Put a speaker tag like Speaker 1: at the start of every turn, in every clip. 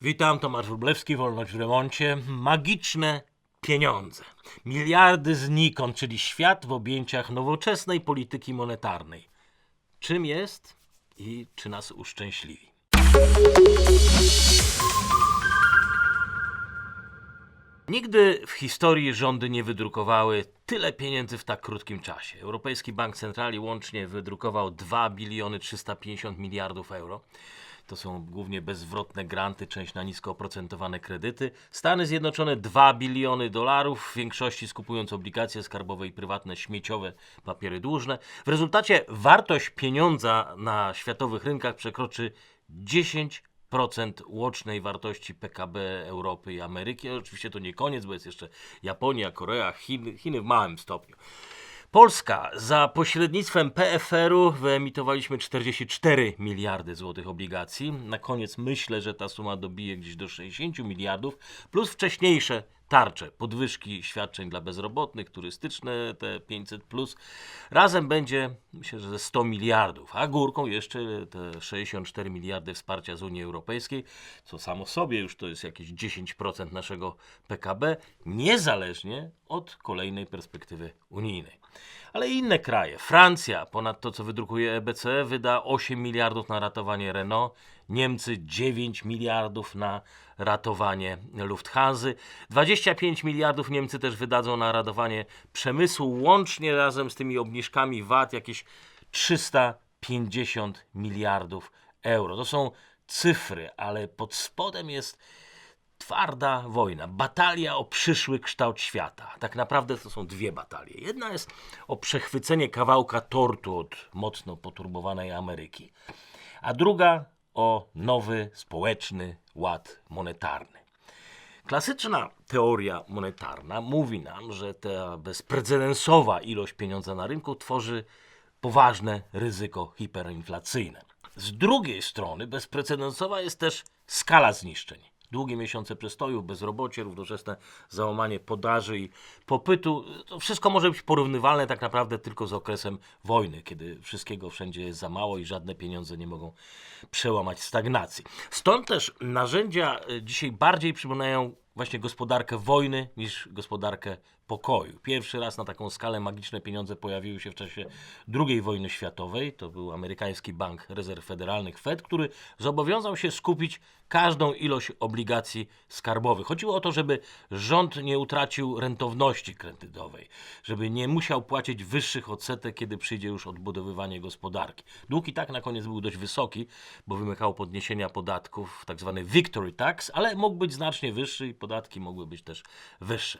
Speaker 1: Witam, Tomasz Wróblewski, Wolność w remoncie. Magiczne pieniądze. Miliardy znikąd, czyli świat w objęciach nowoczesnej polityki monetarnej. Czym jest i czy nas uszczęśliwi? Nigdy w historii rządy nie wydrukowały tyle pieniędzy w tak krótkim czasie. Europejski Bank Centralny łącznie wydrukował 2 biliony 350 miliardów euro. To są głównie bezzwrotne granty, część na nisko oprocentowane kredyty. Stany Zjednoczone 2 biliony dolarów, w większości skupując obligacje skarbowe i prywatne śmieciowe papiery dłużne. W rezultacie wartość pieniądza na światowych rynkach przekroczy 10 procent łącznej wartości PKB Europy i Ameryki. Oczywiście to nie koniec, bo jest jeszcze Japonia, Korea, Chiny, Chiny w małym stopniu. Polska za pośrednictwem PFR-u wyemitowaliśmy 44 miliardy złotych obligacji. Na koniec myślę, że ta suma dobije gdzieś do 60 miliardów, plus wcześniejsze tarcze, podwyżki świadczeń dla bezrobotnych, turystyczne, te 500 plus. Razem będzie, myślę, że ze 100 miliardów, a górką jeszcze te 64 miliardy wsparcia z Unii Europejskiej, co samo sobie już to jest jakieś 10% naszego PKB, niezależnie od kolejnej perspektywy unijnej. Ale i inne kraje, Francja, ponad to co wydrukuje EBC, wyda 8 miliardów na ratowanie Renault, Niemcy 9 miliardów na ratowanie Lufthansa, 25 miliardów Niemcy też wydadzą na ratowanie przemysłu, łącznie razem z tymi obniżkami VAT jakieś 350 miliardów euro. To są cyfry, ale pod spodem jest twarda wojna, batalia o przyszły kształt świata. Tak naprawdę to są dwie batalie. Jedna jest o przechwycenie kawałka tortu od mocno poturbowanej Ameryki, a druga o nowy społeczny ład monetarny. Klasyczna teoria monetarna mówi nam, że ta bezprecedensowa ilość pieniądza na rynku tworzy poważne ryzyko hiperinflacyjne. Z drugiej strony bezprecedensowa jest też skala zniszczeń. Długie miesiące przestojów, bezrobocie, równoczesne załamanie podaży i popytu. To wszystko może być porównywalne tak naprawdę tylko z okresem wojny, kiedy wszystkiego wszędzie jest za mało i żadne pieniądze nie mogą przełamać stagnacji. Stąd też narzędzia y, dzisiaj bardziej przypominają właśnie gospodarkę wojny niż gospodarkę pokoju. Pierwszy raz na taką skalę magiczne pieniądze pojawiły się w czasie II wojny światowej. To był amerykański Bank Rezerw Federalnych Fed, który zobowiązał się skupić każdą ilość obligacji skarbowych. Chodziło o to, żeby rząd nie utracił rentowności kredytowej, żeby nie musiał płacić wyższych odsetek, kiedy przyjdzie już odbudowywanie gospodarki. Dług i tak na koniec był dość wysoki, bo wymykało podniesienia podatków, tak zwany victory tax, ale mógł być znacznie wyższy i podatki mogły być też wyższe.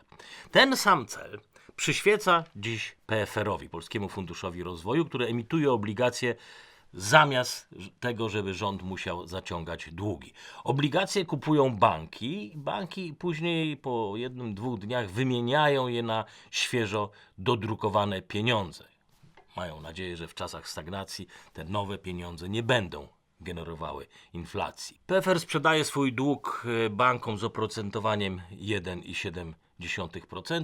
Speaker 1: Ten sam cel przyświeca dziś PFR-owi, Polskiemu Funduszowi Rozwoju, który emituje obligacje zamiast tego, żeby rząd musiał zaciągać długi. Obligacje kupują banki, banki później po jednym, dwóch dniach wymieniają je na świeżo dodrukowane pieniądze. Mają nadzieję, że w czasach stagnacji te nowe pieniądze nie będą generowały inflacji. PFR sprzedaje swój dług e, bankom z oprocentowaniem 1,7%,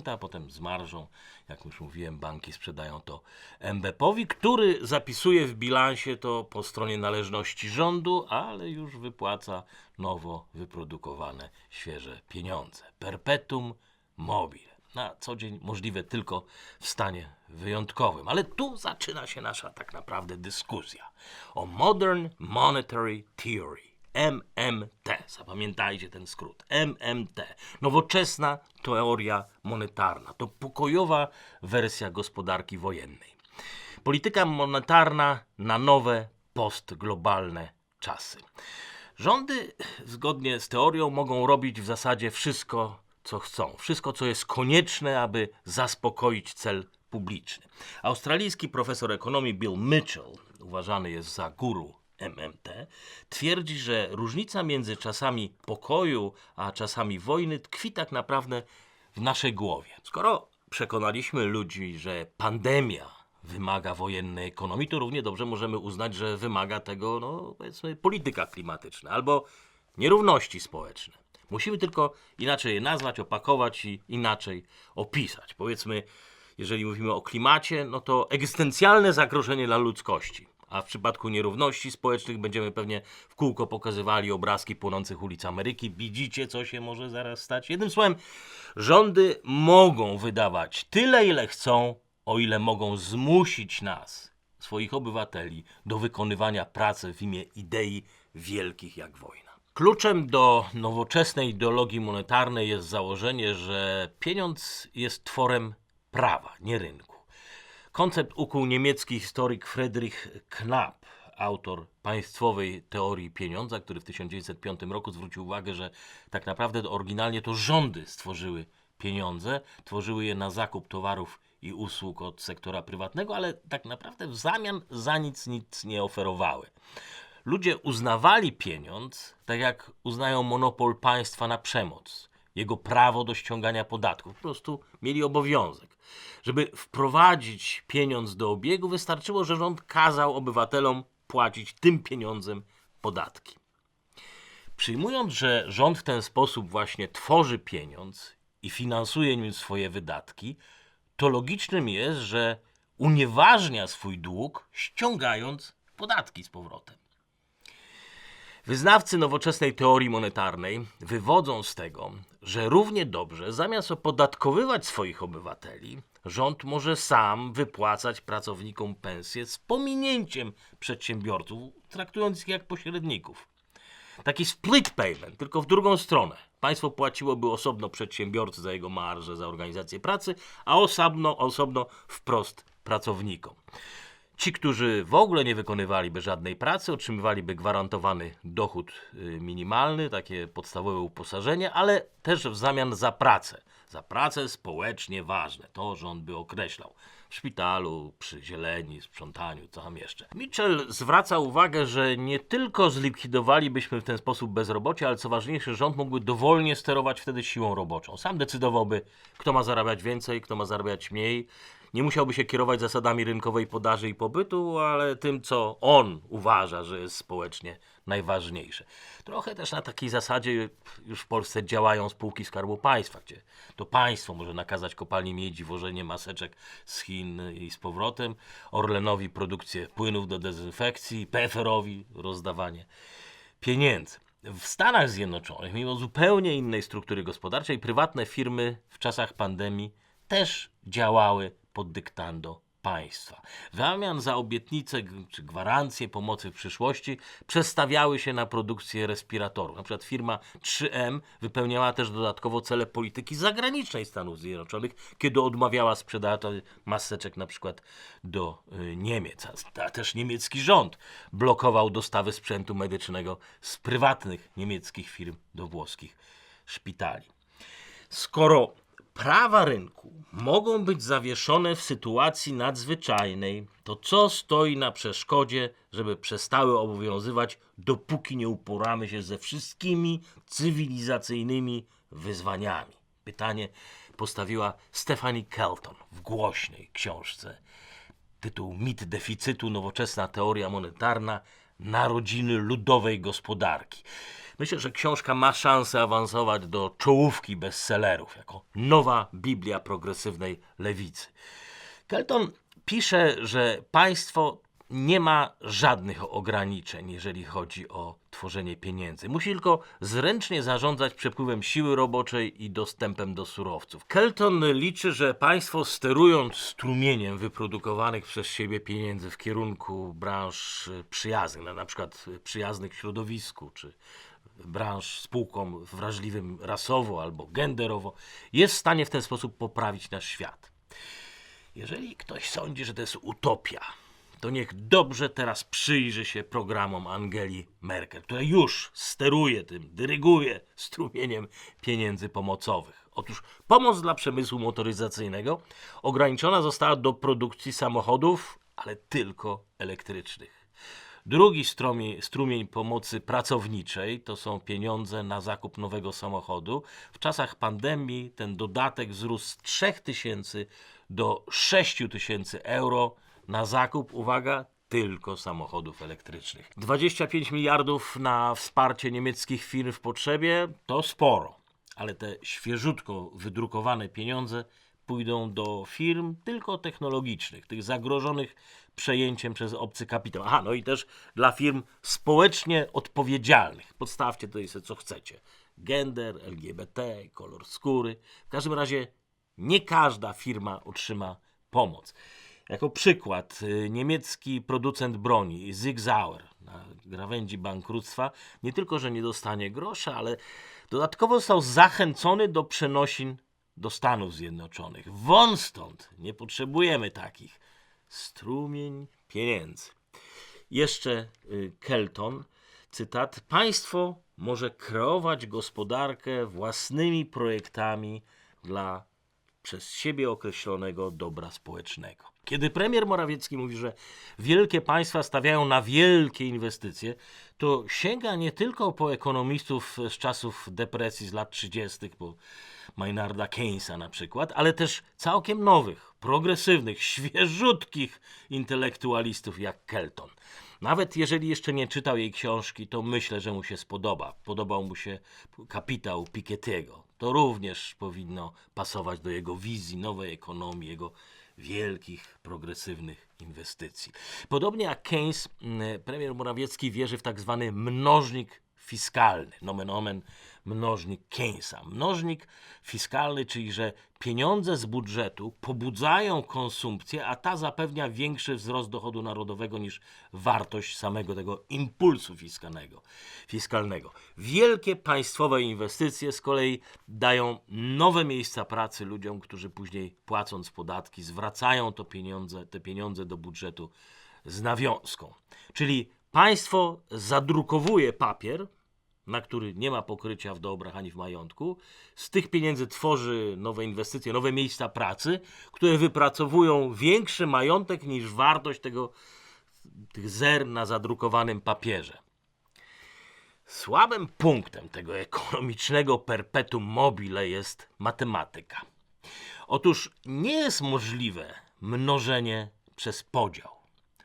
Speaker 1: a potem z marżą, jak już mówiłem, banki sprzedają to MBP-owi, który zapisuje w bilansie to po stronie należności rządu, ale już wypłaca nowo wyprodukowane świeże pieniądze. Perpetuum mobile na co dzień możliwe tylko w stanie wyjątkowym. Ale tu zaczyna się nasza tak naprawdę dyskusja o Modern Monetary Theory. MMT, zapamiętajcie ten skrót. MMT, nowoczesna teoria monetarna. To pokojowa wersja gospodarki wojennej. Polityka monetarna na nowe postglobalne czasy. Rządy, zgodnie z teorią, mogą robić w zasadzie wszystko, co chcą. Wszystko, co jest konieczne, aby zaspokoić cel publiczny. Australijski profesor ekonomii Bill Mitchell, uważany jest za guru MMT, twierdzi, że różnica między czasami pokoju a czasami wojny tkwi tak naprawdę w naszej głowie. Skoro przekonaliśmy ludzi, że pandemia wymaga wojennej ekonomii, to równie dobrze możemy uznać, że wymaga tego, no powiedzmy, polityka klimatyczna albo nierówności społeczne. Musimy tylko inaczej je nazwać, opakować i inaczej opisać. Powiedzmy, jeżeli mówimy o klimacie, no to egzystencjalne zagrożenie dla ludzkości. A w przypadku nierówności społecznych będziemy pewnie w kółko pokazywali obrazki płonących ulic Ameryki. Widzicie, co się może zaraz stać? Jednym słowem, rządy mogą wydawać tyle, ile chcą, o ile mogą zmusić nas, swoich obywateli, do wykonywania pracy w imię idei wielkich jak wojna. Kluczem do nowoczesnej ideologii monetarnej jest założenie, że pieniądz jest tworem prawa, nie rynku. Koncept ukuł niemiecki historyk Friedrich Knapp, autor państwowej teorii pieniądza, który w 1905 roku zwrócił uwagę, że tak naprawdę to oryginalnie to rządy stworzyły pieniądze, tworzyły je na zakup towarów i usług od sektora prywatnego, ale tak naprawdę w zamian za nic nic nie oferowały. Ludzie uznawali pieniądz tak jak uznają monopol państwa na przemoc, jego prawo do ściągania podatków. Po prostu mieli obowiązek. Żeby wprowadzić pieniądz do obiegu, wystarczyło, że rząd kazał obywatelom płacić tym pieniądzem podatki. Przyjmując, że rząd w ten sposób właśnie tworzy pieniądz i finansuje nim swoje wydatki, to logicznym jest, że unieważnia swój dług, ściągając podatki z powrotem. Wyznawcy nowoczesnej teorii monetarnej wywodzą z tego, że równie dobrze, zamiast opodatkowywać swoich obywateli, rząd może sam wypłacać pracownikom pensje z pominięciem przedsiębiorców, traktując ich jak pośredników. Taki split payment, tylko w drugą stronę. Państwo płaciłoby osobno przedsiębiorcy za jego marże, za organizację pracy, a osobno, osobno wprost pracownikom. Ci, którzy w ogóle nie wykonywaliby żadnej pracy, otrzymywaliby gwarantowany dochód y, minimalny, takie podstawowe uposażenie, ale też w zamian za pracę. Za pracę społecznie ważne. To rząd by określał. W szpitalu, przy zieleni, sprzątaniu, co tam jeszcze. Mitchell zwraca uwagę, że nie tylko zlikwidowalibyśmy w ten sposób bezrobocie, ale co ważniejsze, rząd mógłby dowolnie sterować wtedy siłą roboczą. Sam decydowałby, kto ma zarabiać więcej, kto ma zarabiać mniej. Nie musiałby się kierować zasadami rynkowej podaży i pobytu, ale tym, co on uważa, że jest społecznie najważniejsze. Trochę też na takiej zasadzie już w Polsce działają spółki Skarbu Państwa, gdzie to państwo może nakazać kopalni miedzi wożenie maseczek z Chin i z powrotem, Orlenowi produkcję płynów do dezynfekcji, PFR-owi rozdawanie pieniędzy. W Stanach Zjednoczonych, mimo zupełnie innej struktury gospodarczej, prywatne firmy w czasach pandemii też działały pod dyktando państwa. W zamian za obietnice czy gwarancje pomocy w przyszłości przestawiały się na produkcję respiratorów. Na przykład firma 3M wypełniała też dodatkowo cele polityki zagranicznej Stanów Zjednoczonych, kiedy odmawiała sprzedaży maseczek na przykład do y, Niemiec. A też niemiecki rząd blokował dostawy sprzętu medycznego z prywatnych niemieckich firm do włoskich szpitali. Skoro prawa rynku mogą być zawieszone w sytuacji nadzwyczajnej, to co stoi na przeszkodzie, żeby przestały obowiązywać, dopóki nie uporamy się ze wszystkimi cywilizacyjnymi wyzwaniami? Pytanie postawiła Stephanie Kelton w głośnej książce. Tytuł Mit deficytu, nowoczesna teoria monetarna, narodziny ludowej gospodarki. Myślę, że książka ma szansę awansować do czołówki bestsellerów, jako nowa Biblia progresywnej lewicy. Kelton pisze, że państwo nie ma żadnych ograniczeń, jeżeli chodzi o tworzenie pieniędzy. Musi tylko zręcznie zarządzać przepływem siły roboczej i dostępem do surowców. Kelton liczy, że państwo sterując strumieniem wyprodukowanych przez siebie pieniędzy w kierunku branż przyjaznych, na- przykład przyjaznych środowisku, czy branż spółkom wrażliwym rasowo albo genderowo, jest w stanie w ten sposób poprawić nasz świat. Jeżeli ktoś sądzi, że to jest utopia, to niech dobrze teraz przyjrzy się programom Angeli Merkel, która już steruje tym, dyryguje strumieniem pieniędzy pomocowych. Otóż pomoc dla przemysłu motoryzacyjnego ograniczona została do produkcji samochodów, ale tylko elektrycznych. Drugi strumień, strumień pomocy pracowniczej to są pieniądze na zakup nowego samochodu. W czasach pandemii ten dodatek wzrósł z 3000 do 6000 euro na zakup, uwaga, tylko samochodów elektrycznych. 25 miliardów na wsparcie niemieckich firm w potrzebie to sporo, ale te świeżutko wydrukowane pieniądze pójdą do firm tylko technologicznych, tych zagrożonych przejęciem przez obcy kapitał. Aha, no i też dla firm społecznie odpowiedzialnych. Podstawcie tutaj sobie co chcecie. Gender, LGBT, kolor skóry. W każdym razie nie każda firma otrzyma pomoc. Jako przykład, y, niemiecki producent broni Sig Sauer na krawędzi bankructwa nie tylko, że nie dostanie grosza, ale dodatkowo został zachęcony do przenosin do Stanów Zjednoczonych. Won stąd, nie potrzebujemy takich. Strumień pieniędzy. Jeszcze y, Kelton, cytat: Państwo może kreować gospodarkę własnymi projektami dla przez siebie określonego dobra społecznego. Kiedy premier Morawiecki mówi, że wielkie państwa stawiają na wielkie inwestycje, to sięga nie tylko po ekonomistów z czasów depresji z lat 30., po Maynarda Keynesa na przykład, ale też całkiem nowych, progresywnych, świeżutkich intelektualistów jak Kelton. Nawet jeżeli jeszcze nie czytał jej książki, to myślę, że mu się spodoba. Podobał mu się kapitał Piketty'ego. To również powinno pasować do jego wizji nowej ekonomii, jego wielkich, progresywnych inwestycji. Podobnie jak Keynes, mm, premier Morawiecki wierzy w tak zwany mnożnik fiskalny, nomen omen mnożnik Keynesa. Mnożnik fiskalny, czyli że pieniądze z budżetu pobudzają konsumpcję, a ta zapewnia większy wzrost dochodu narodowego niż wartość samego tego impulsu fiskalnego. fiskalnego. Wielkie państwowe inwestycje z kolei dają nowe miejsca pracy ludziom, którzy później płacąc podatki zwracają to pieniądze, te pieniądze do budżetu z nawiązką. Czyli państwo zadrukowuje papier, na który nie ma pokrycia w dobrach ani w majątku. Z tych pieniędzy tworzy nowe inwestycje, nowe miejsca pracy, które wypracowują większy majątek niż wartość tego, tych zer na zadrukowanym papierze. Słabym punktem tego ekonomicznego perpetuum mobile jest matematyka. Otóż nie jest możliwe mnożenie przez podział,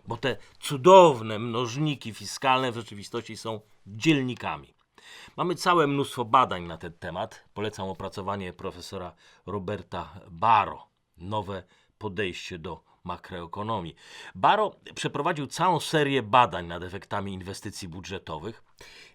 Speaker 1: bo te cudowne mnożniki fiskalne w rzeczywistości są dzielnikami. Mamy całe mnóstwo badań na ten temat. Polecam opracowanie profesora Roberta Baro. Nowe podejście do makroekonomii. Baro przeprowadził całą serię badań nad efektami inwestycji budżetowych.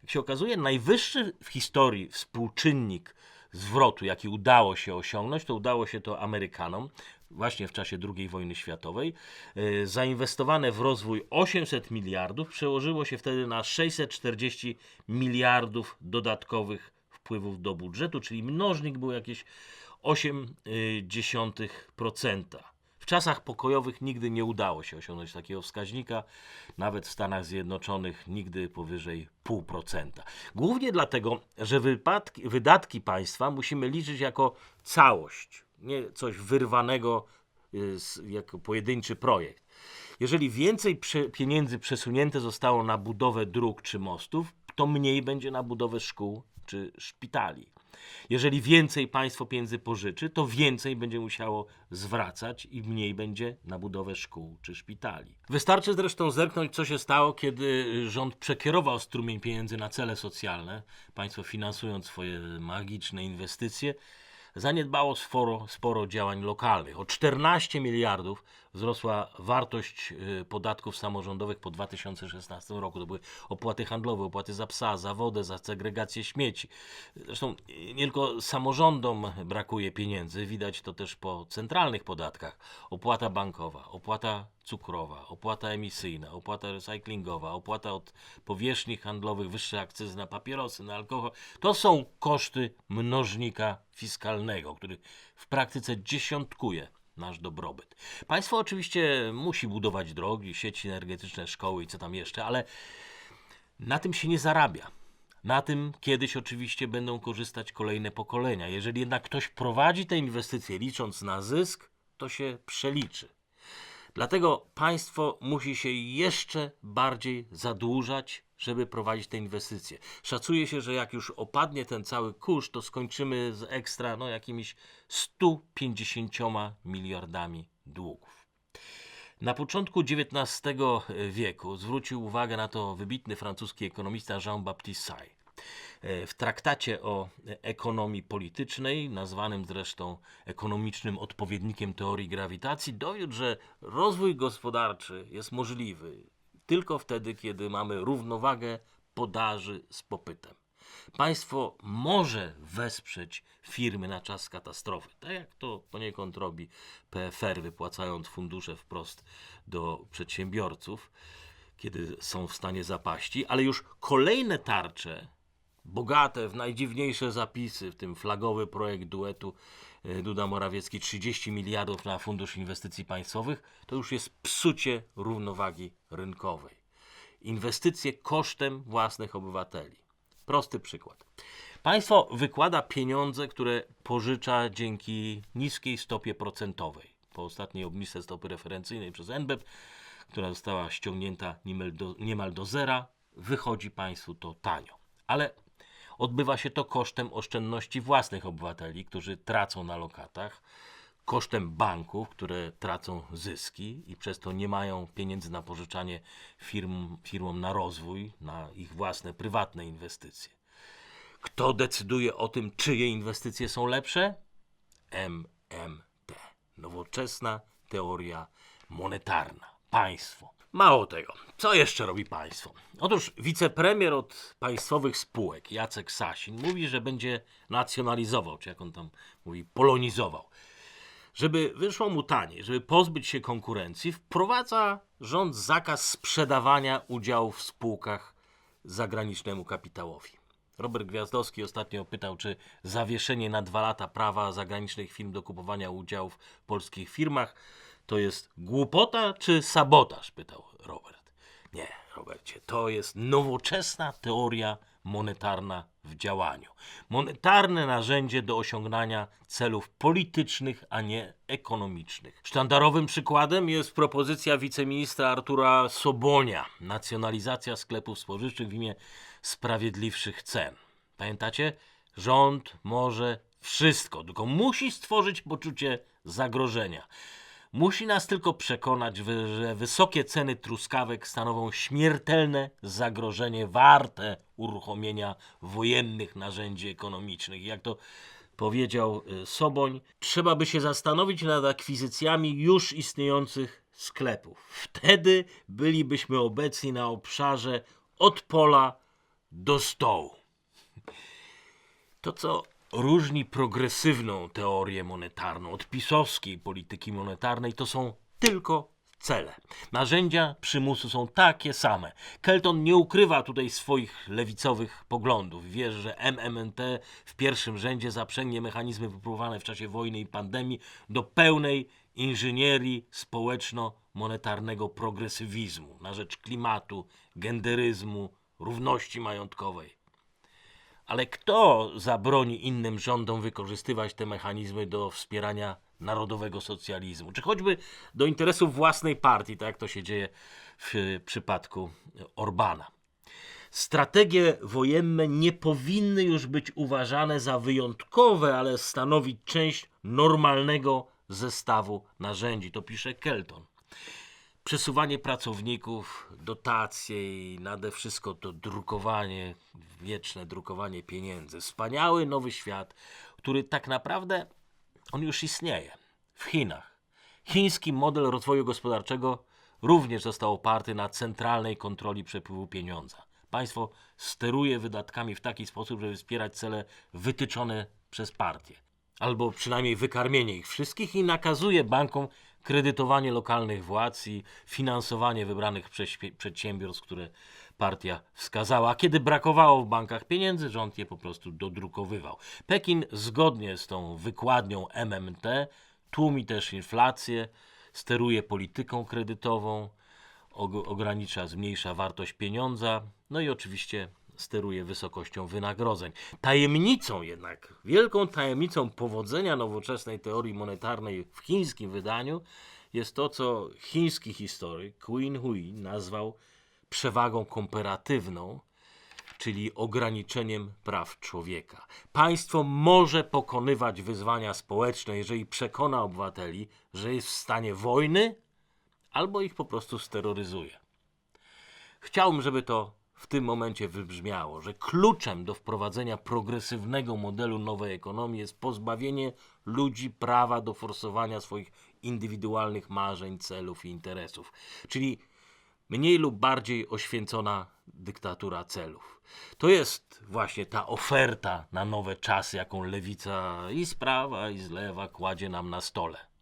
Speaker 1: Jak się okazuje, najwyższy w historii współczynnik zwrotu, jaki udało się osiągnąć, to udało się to Amerykanom właśnie w czasie II wojny światowej. E, Zainwestowane w rozwój 800 miliardów przełożyło się wtedy na 640 miliardów dodatkowych wpływów do budżetu, czyli mnożnik był jakieś 0,8%. W czasach pokojowych nigdy nie udało się osiągnąć takiego wskaźnika, nawet w Stanach Zjednoczonych nigdy powyżej 0,5%. Głównie dlatego, że wypadki, wydatki państwa musimy liczyć jako całość, nie coś wyrwanego y, z, jako pojedynczy projekt. Jeżeli więcej prze, pieniędzy przesunięte zostało na budowę dróg czy mostów, to mniej będzie na budowę szkół czy szpitali. Jeżeli więcej państwo pieniędzy pożyczy, to więcej będzie musiało zwracać i mniej będzie na budowę szkół czy szpitali. Wystarczy zresztą zerknąć, co się stało, kiedy rząd przekierował strumień pieniędzy na cele socjalne, państwo finansując swoje magiczne inwestycje zaniedbało sporo, sporo działań lokalnych. O 14 miliardów wzrosła wartość y, podatków samorządowych po 2016 roku. To były opłaty handlowe, opłaty za psa, za wodę, za segregację śmieci. Zresztą y, nie tylko samorządom brakuje pieniędzy, widać to też po centralnych podatkach. Opłata bankowa, opłata cukrowa, opłata emisyjna, opłata recyklingowa, opłata od powierzchni handlowych, wyższe akcyzy na papierosy, na alkohol. To są koszty mnożnika fiskalnego, który w praktyce dziesiątkuje nasz dobrobyt. Państwo oczywiście musi budować drogi, sieci energetyczne, szkoły i co tam jeszcze, ale na tym się nie zarabia. Na tym kiedyś oczywiście będą korzystać kolejne pokolenia. Jeżeli jednak ktoś prowadzi te inwestycje licząc na zysk, to się przeliczy. Dlatego państwo musi się jeszcze bardziej zadłużać, żeby prowadzić te inwestycje. Szacuje się, że jak już opadnie ten cały kurz, to skończymy z ekstra no, jakimiś 150 miliardami długów. Na początku XIX wieku zwrócił uwagę na to wybitny francuski ekonomista Jean-Baptiste Say. E, W traktacie o ekonomii politycznej, nazwanym zresztą ekonomicznym odpowiednikiem teorii grawitacji, dowiódł, że rozwój gospodarczy jest możliwy tylko wtedy, kiedy mamy równowagę podaży z popytem. Państwo może wesprzeć firmy na czas katastrofy, tak jak to poniekąd robi PFR, wypłacając fundusze wprost do przedsiębiorców, kiedy są w stanie zapaści, ale już kolejne tarcze, bogate w najdziwniejsze zapisy, w tym flagowy projekt duetu Duda Morawiecki 30 miliardów na Fundusz Inwestycji Państwowych, to już jest psucie równowagi rynkowej. Inwestycje kosztem własnych obywateli. Prosty przykład. Państwo wykłada pieniądze, które pożycza dzięki niskiej stopie procentowej. Po ostatniej obniżce stopy referencyjnej przez NBP, która została ściągnięta niemal do, niemal do zera, wychodzi państwu to tanio. Ale odbywa się to kosztem oszczędności własnych obywateli, którzy tracą na lokatach, kosztem banków, które tracą zyski i przez to nie mają pieniędzy na pożyczanie firm, firmom na rozwój, na ich własne prywatne inwestycje. Kto decyduje o tym, czyje inwestycje są lepsze? MMT. Nowoczesna teoria monetarna. Państwo. Mało tego. Co jeszcze robi państwo? Otóż wicepremier od państwowych spółek, Jacek Sasin, mówi, że będzie nacjonalizował, czy jak on tam mówi, polonizował. Żeby wyszło mu taniej, żeby pozbyć się konkurencji, wprowadza rząd zakaz sprzedawania udziałów w spółkach zagranicznemu kapitałowi. Robert Gwiazdowski ostatnio pytał, czy zawieszenie na dwa lata prawa zagranicznych firm do kupowania udziałów w polskich firmach to jest głupota czy sabotaż? Pytał Robert. Nie, Robercie, to jest nowoczesna teoria monetarna w działaniu. Monetarne narzędzie do osiągania celów politycznych, a nie ekonomicznych. Sztandarowym przykładem jest propozycja wiceministra Artura Sobonia. Nacjonalizacja sklepów spożywczych w imię sprawiedliwszych cen. Pamiętacie? Rząd może wszystko, tylko musi stworzyć poczucie zagrożenia. Musi nas tylko przekonać, że wysokie ceny truskawek stanowią śmiertelne zagrożenie warte uruchomienia wojennych narzędzi ekonomicznych. Jak to powiedział y, Soboń, trzeba by się zastanowić nad akwizycjami już istniejących sklepów. Wtedy bylibyśmy obecni na obszarze od pola do stołu. To, co różni progresywną teorię monetarną od pisowskiej polityki monetarnej, to są tylko cele. Narzędzia przymusu są takie same. Kelton nie ukrywa tutaj swoich lewicowych poglądów. Wierzy, że MMT w pierwszym rzędzie zaprzęgnie mechanizmy wypróbowane w czasie wojny i pandemii do pełnej inżynierii społeczno-monetarnego progresywizmu na rzecz klimatu, genderyzmu, równości majątkowej. Ale kto zabroni innym rządom wykorzystywać te mechanizmy do wspierania narodowego socjalizmu, czy choćby do interesów własnej partii, tak jak to się dzieje w e, przypadku Orbana? Strategie wojenne nie powinny już być uważane za wyjątkowe, ale stanowić część normalnego zestawu narzędzi. To pisze Kelton przesuwanie pracowników, dotacje i nade wszystko to drukowanie, wieczne drukowanie pieniędzy. Wspaniały nowy świat, który tak naprawdę on już istnieje w Chinach. Chiński model rozwoju gospodarczego również został oparty na centralnej kontroli przepływu pieniądza. Państwo steruje wydatkami w taki sposób, żeby wspierać cele wytyczone przez partię albo przynajmniej wykarmienie ich wszystkich i nakazuje bankom kredytowanie lokalnych władz i finansowanie wybranych przedsiębiorstw, które partia wskazała. A kiedy brakowało w bankach pieniędzy, rząd je po prostu dodrukowywał. Pekin zgodnie z tą wykładnią MMT tłumi też inflację, steruje polityką kredytową, og- ogranicza, zmniejsza wartość pieniądza, no i oczywiście steruje wysokością wynagrodzeń. Tajemnicą jednak, wielką tajemnicą powodzenia nowoczesnej teorii monetarnej w chińskim wydaniu jest to, co chiński historyk Qin Hui nazwał przewagą komparatywną, czyli ograniczeniem praw człowieka. Państwo może pokonywać wyzwania społeczne, jeżeli przekona obywateli, że jest w stanie wojny albo ich po prostu steroryzuje. Chciałbym, żeby to w tym momencie wybrzmiało, że kluczem do wprowadzenia progresywnego modelu nowej ekonomii jest pozbawienie ludzi prawa do forsowania swoich indywidualnych marzeń, celów i interesów. Czyli mniej lub bardziej oświęcona dyktatura celów. To jest właśnie ta oferta na nowe czasy, jaką lewica i z prawa, i z lewa kładzie nam na stole.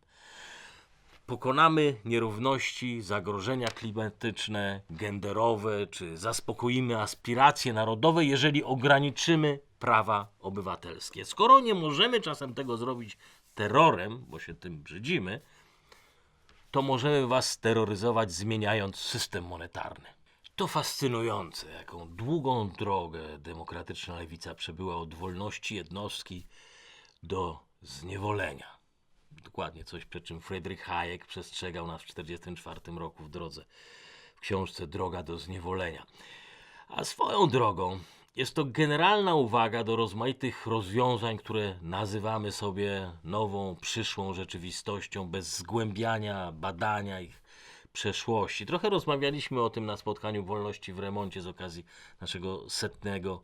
Speaker 1: Pokonamy nierówności, zagrożenia klimatyczne, genderowe, czy zaspokoimy aspiracje narodowe, jeżeli ograniczymy prawa obywatelskie. Skoro nie możemy czasem tego zrobić terrorem, bo się tym brzydzimy, to możemy was terroryzować, zmieniając system monetarny. To fascynujące, jaką długą drogę demokratyczna lewica przebyła od wolności jednostki do zniewolenia. Dokładnie coś, przed czym Friedrich Hayek przestrzegał nas w 1944 roku w drodze w książce Droga do zniewolenia. A swoją drogą jest to generalna uwaga do rozmaitych rozwiązań, które nazywamy sobie nową, przyszłą rzeczywistością, bez zgłębiania, badania ich przeszłości. Trochę rozmawialiśmy o tym na spotkaniu Wolności w Remoncie z okazji naszego setnego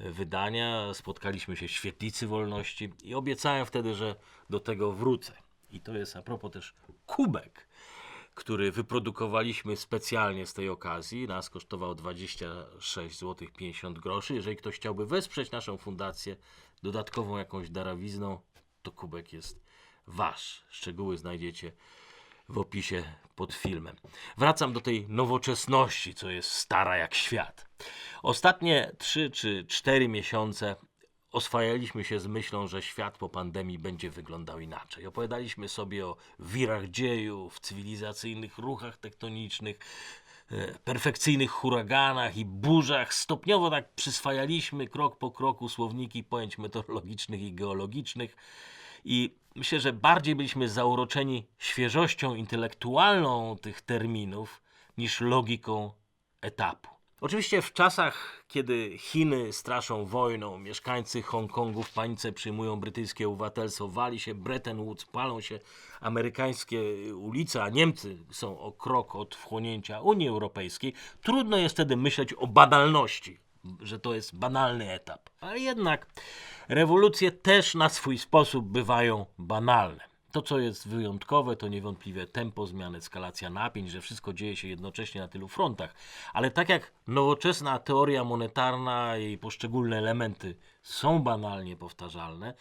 Speaker 1: wydania. Spotkaliśmy się w Świetlicy Wolności i obiecałem wtedy, że do tego wrócę. I to jest a propos też kubek, który wyprodukowaliśmy specjalnie z tej okazji. Nas kosztował 26 zł 50 groszy. Jeżeli ktoś chciałby wesprzeć naszą fundację dodatkową jakąś darawizną, to kubek jest wasz. Szczegóły znajdziecie w opisie pod filmem. Wracam do tej nowoczesności, co jest stara jak świat. Ostatnie 3 czy 4 miesiące oswajaliśmy się z myślą, że świat po pandemii będzie wyglądał inaczej. Opowiadaliśmy sobie o wirach dziejów, cywilizacyjnych ruchach tektonicznych, e, perfekcyjnych huraganach i burzach. Stopniowo tak przyswajaliśmy krok po kroku słowniki pojęć meteorologicznych i geologicznych. I myślę, że bardziej byliśmy zauroczeni świeżością intelektualną tych terminów niż logiką etapu. Oczywiście w czasach, kiedy Chiny straszą wojną, mieszkańcy Hongkongu w panice przyjmują brytyjskie obywatelstwo, wali się Bretton Woods, palą się amerykańskie ulice, a Niemcy są o krok od wchłonięcia Unii Europejskiej, trudno jest wtedy myśleć o banalności, że to jest banalny etap. Ale jednak rewolucje też na swój sposób bywają banalne. To, co jest wyjątkowe, to niewątpliwie tempo zmiany, eskalacja napięć, że wszystko dzieje się jednocześnie na tylu frontach. Ale tak jak nowoczesna teoria monetarna i poszczególne elementy są banalnie powtarzalne,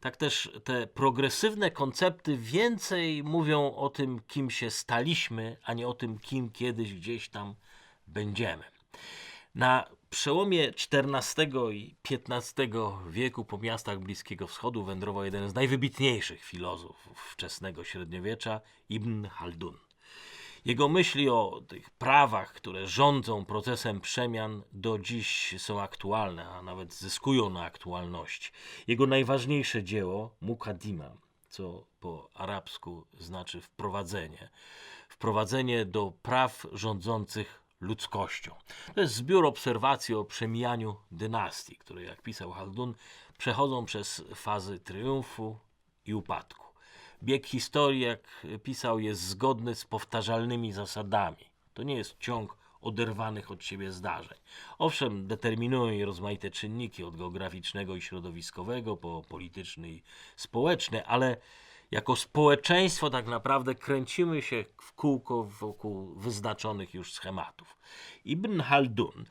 Speaker 1: tak też te progresywne koncepty więcej mówią o tym, kim się staliśmy, a nie o tym, kim kiedyś gdzieś tam będziemy. Na przełomie XIV i XV wieku po miastach Bliskiego Wschodu wędrował jeden z najwybitniejszych filozofów wczesnego średniowiecza, Ibn Haldun. Jego myśli o tych prawach, które rządzą procesem przemian, do dziś są aktualne, a nawet zyskują na aktualności. Jego najważniejsze dzieło, Mukaddima, co po arabsku znaczy wprowadzenie, wprowadzenie do praw rządzących ludzkością. To jest zbiór obserwacji o przemijaniu dynastii, które, jak pisał Haldun, przechodzą przez fazy triumfu i upadku. Bieg historii, jak pisał, jest zgodny z powtarzalnymi zasadami. To nie jest ciąg oderwanych od siebie zdarzeń. Owszem, determinują je rozmaite czynniki, od geograficznego i środowiskowego po polityczny i społeczny, ale jako społeczeństwo tak naprawdę kręcimy się w kółko wokół wyznaczonych już schematów. Ibn Haldun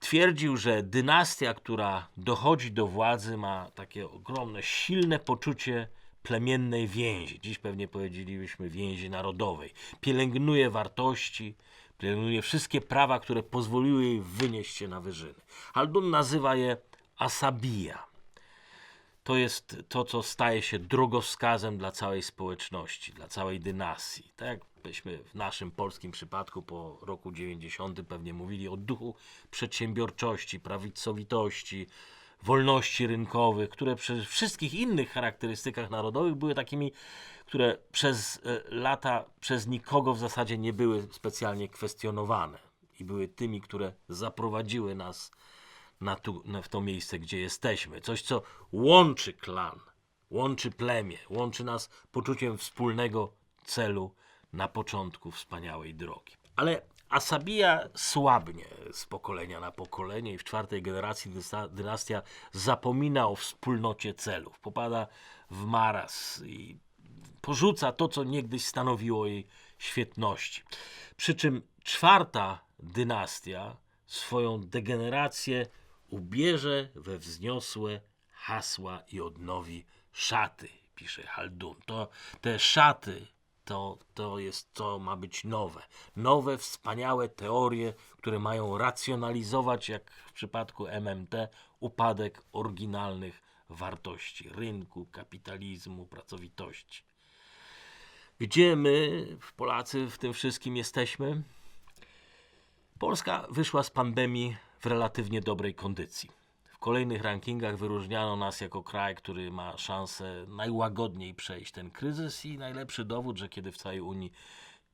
Speaker 1: twierdził, że dynastia, która dochodzi do władzy, ma takie ogromne, silne poczucie plemiennej więzi. Dziś pewnie powiedzielibyśmy więzi narodowej. Pielęgnuje wartości, pielęgnuje wszystkie prawa, które pozwoliły jej wynieść się na wyżyny. Haldun nazywa je asabija to jest to, co staje się drogowskazem dla całej społeczności, dla całej dynastii. Tak byśmy w naszym polskim przypadku po roku 90 pewnie mówili o duchu przedsiębiorczości, prawicowitości, wolności rynkowych, które przy wszystkich innych charakterystykach narodowych były takimi, które przez e, lata przez nikogo w zasadzie nie były specjalnie kwestionowane i były tymi, które zaprowadziły nas na, tu, na w to miejsce, gdzie jesteśmy. Coś, co łączy klan, łączy plemię, łączy nas poczuciem wspólnego celu na początku wspaniałej drogi. Ale Asabija słabnie z pokolenia na pokolenie i w czwartej generacji dynastia zapomina o wspólnocie celów. Popada w maraz i porzuca to, co niegdyś stanowiło jej świetności. Przy czym czwarta dynastia swoją degenerację ubierze we wzniosłe hasła i odnowi szaty, pisze Haldun. To, te szaty to, to jest, to ma być nowe. Nowe, wspaniałe teorie, które mają racjonalizować, jak w przypadku MMT, upadek oryginalnych wartości rynku, kapitalizmu, pracowitości. Gdzie my, Polacy, w tym wszystkim jesteśmy? Polska wyszła z pandemii w relatywnie dobrej kondycji. W kolejnych rankingach wyróżniano nas jako kraj, który ma szansę najłagodniej przejść ten kryzys i najlepszy dowód, że kiedy w całej Unii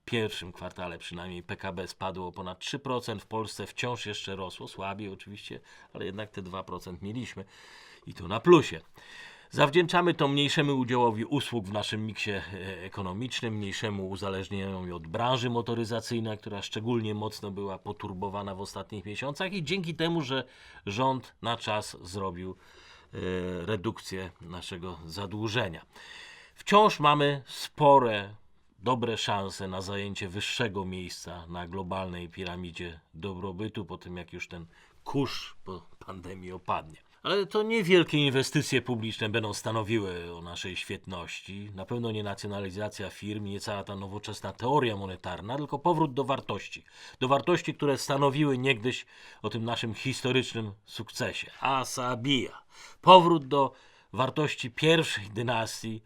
Speaker 1: pierwszym kwartale przynajmniej PKB spadło o ponad 3%, w Polsce wciąż jeszcze rosło, słabiej oczywiście, ale jednak te 2% mieliśmy i to na plusie. Zawdzięczamy to mniejszemu udziałowi usług w naszym miksie e, ekonomicznym, mniejszemu uzależnieniowi od branży motoryzacyjnej, która szczególnie mocno była poturbowana w ostatnich miesiącach i dzięki temu, że rząd na czas zrobił e, redukcję naszego zadłużenia. Wciąż mamy spore, dobre szanse na zajęcie wyższego miejsca na globalnej piramidzie dobrobytu, po tym jak już ten kurz po pandemii opadnie. Ale to nie wielkie inwestycje publiczne będą stanowiły o naszej świetności. Na pewno nie nacjonalizacja firm, nie cała ta nowoczesna teoria monetarna, tylko powrót do wartości. Do wartości, które stanowiły niegdyś o tym naszym historycznym sukcesie. Asabija. Powrót do wartości pierwszej dynastii,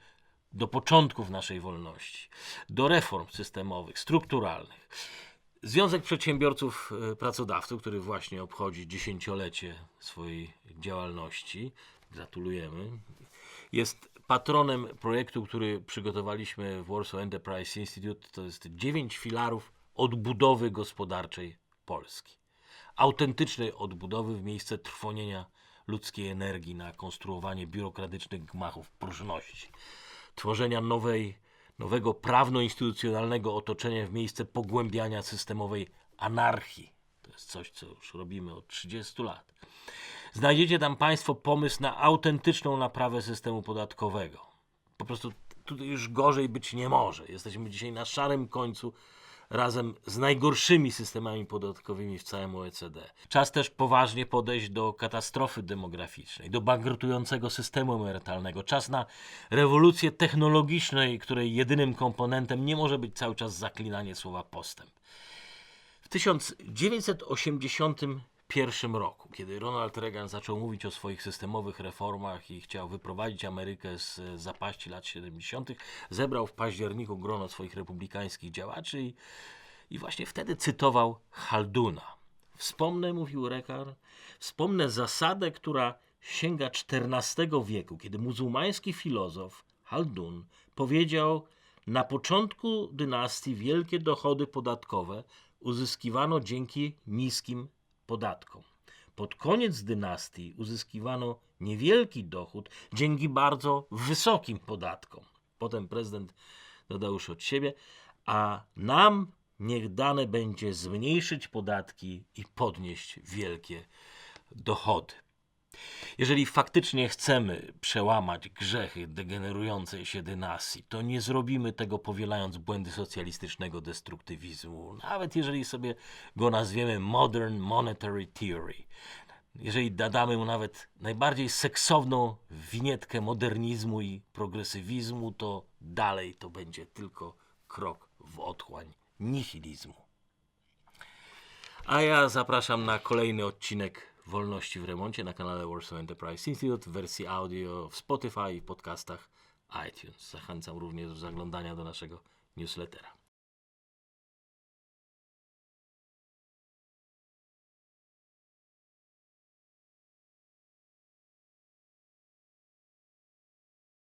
Speaker 1: do początków naszej wolności, do reform systemowych, strukturalnych. Związek Przedsiębiorców e, Pracodawców, który właśnie obchodzi dziesięciolecie swojej działalności, gratulujemy, jest patronem projektu, który przygotowaliśmy w Warsaw Enterprise Institute. To jest dziewięć filarów odbudowy gospodarczej Polski. Autentycznej odbudowy w miejsce trwonienia ludzkiej energii na konstruowanie biurokratycznych gmachów próżności. Tworzenia nowej nowego prawno-instytucjonalnego otoczenia w miejsce pogłębiania systemowej anarchii. To jest coś, co już robimy od 30 lat. Znajdziecie tam Państwo pomysł na autentyczną naprawę systemu podatkowego. Po prostu tutaj już gorzej być nie może. Jesteśmy dzisiaj na szarym końcu razem z najgorszymi systemami podatkowymi w całym OECD. Czas też poważnie podejść do katastrofy demograficznej, do bankrutującego systemu emerytalnego. Czas na rewolucję technologicznej, której jedynym komponentem nie może być cały czas zaklinanie słowa postęp. W 1981 roku, kiedy Ronald Reagan zaczął mówić o swoich systemowych reformach i chciał wyprowadzić Amerykę z zapaści lat 70., zebrał w październiku grono swoich republikańskich działaczy i, i właśnie wtedy cytował Halduna. Wspomnę, mówił Rekar, wspomnę zasadę, która sięga XIV wieku, kiedy muzułmański filozof Haldun powiedział, na początku dynastii wielkie dochody podatkowe uzyskiwano dzięki niskim podatkom. Pod koniec dynastii uzyskiwano niewielki dochód dzięki bardzo wysokim podatkom. Potem prezydent dodał już od siebie, a nam niech dane będzie zmniejszyć podatki i podnieść wielkie dochody. Jeżeli faktycznie chcemy przełamać grzechy degenerującej się dynastii, to nie zrobimy tego powielając błędy socjalistycznego destruktywizmu, nawet jeżeli sobie go nazwiemy Modern Monetary Theory. Jeżeli dodamy mu nawet najbardziej seksowną winietkę modernizmu i progresywizmu, to dalej to będzie tylko krok w otchłań nihilizmu. A ja zapraszam na kolejny odcinek Wolności w Remoncie na kanale Warsaw Enterprise Institute w wersji audio w Spotify i podcastach iTunes. Zachęcam również do zaglądania do naszego newslettera.